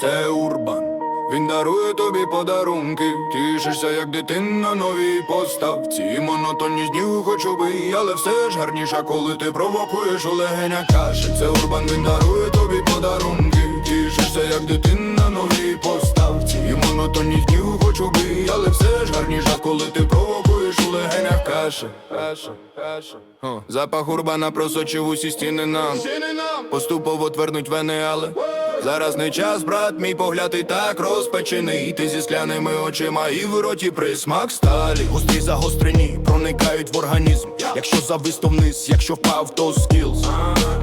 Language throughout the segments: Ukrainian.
це урбан. Він дарує тобі подарунки, тішишся, як дитина новій поставці. Монотонність днів хоч убий, але все ж гарніше, коли ти провокуєш у легеня каші. Це урбан, він дарує тобі подарунки, тішишся, як дитина новій поставці. І монотонність днів хоч убий, але все ж гарніше, коли ти провокуєш у легенях каші. Запах урбана просочив усі стіни нам. Поступово твернуть вени, але зараз не час, брат, мій погляд і так розпечений. Ти зі скляними очима і в роті присмак сталі. Густі загострені, проникають в організм. Якщо зависто вниз, якщо впав, то скілз.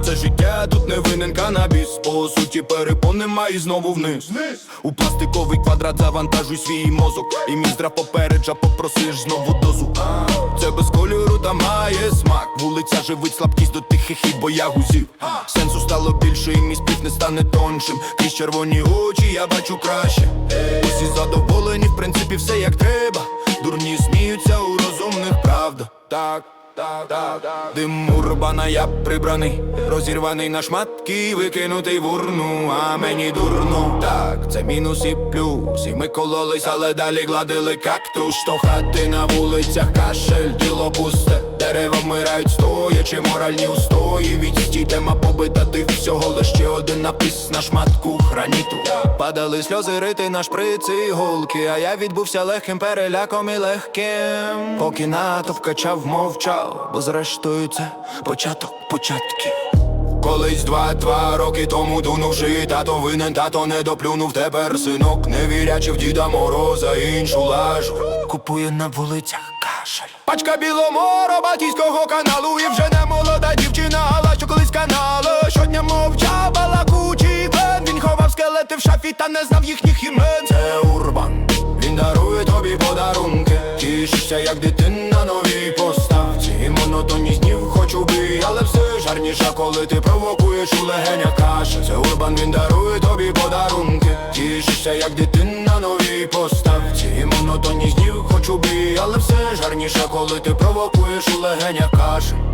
Це життя тут не винен канабіс. По суті, перепон нема і знову вниз. У пластиковий квадрат завантажуй свій мозок. І мій здрав попереджа, попросиш знову дозу. Це без кольору та має смак. Вулиця живить слабкість до тихих і боягузів. Сенсу стало більше, і мій спів не стане тоншим. Крізь червоні очі я бачу краще. Усі задоволені, в принципі, все як треба. Дим урбана я прибраний, розірваний на шматки, викинутий в урну, а мені дурно. Так, це мінус і плюс. І ми кололись, але далі гладили кактус. хати на вулицях кашель, діло пусте. Дерева вмирають стоячи, моральні устої. Відстій тема побита тих всього лише один напис на шматку граніту. Падали сльози рити на шприци і голки, а я відбувся легким переляком і легким. Поки натовп качав, мовчав, бо зрештою це початок початків. Колись два-два роки тому дунувши, тато винен, тато не доплюнув тепер синок, не вірячи в діда мороза іншу лажу. Купує на вулицях кашель. Пачка біломора батійського каналу, і вже не молода дівчина, але що колись каналу. Щодня мовчав балакучий клен. Він ховав скелети в шафі та не знав їхніх імен. Це урбан, він дарує тобі подарунки. Тішишся, як дитина новій поставці. Монотонність днів хоч убий, але все ж гарніше, коли ти провокуєш у легеня каші. Це урбан, він дарує тобі подарунки. Тішишся, як дитина новій поставці. І монотонність днів хоч убий, але все жарніше, коли ти провокуєш у легеня каші.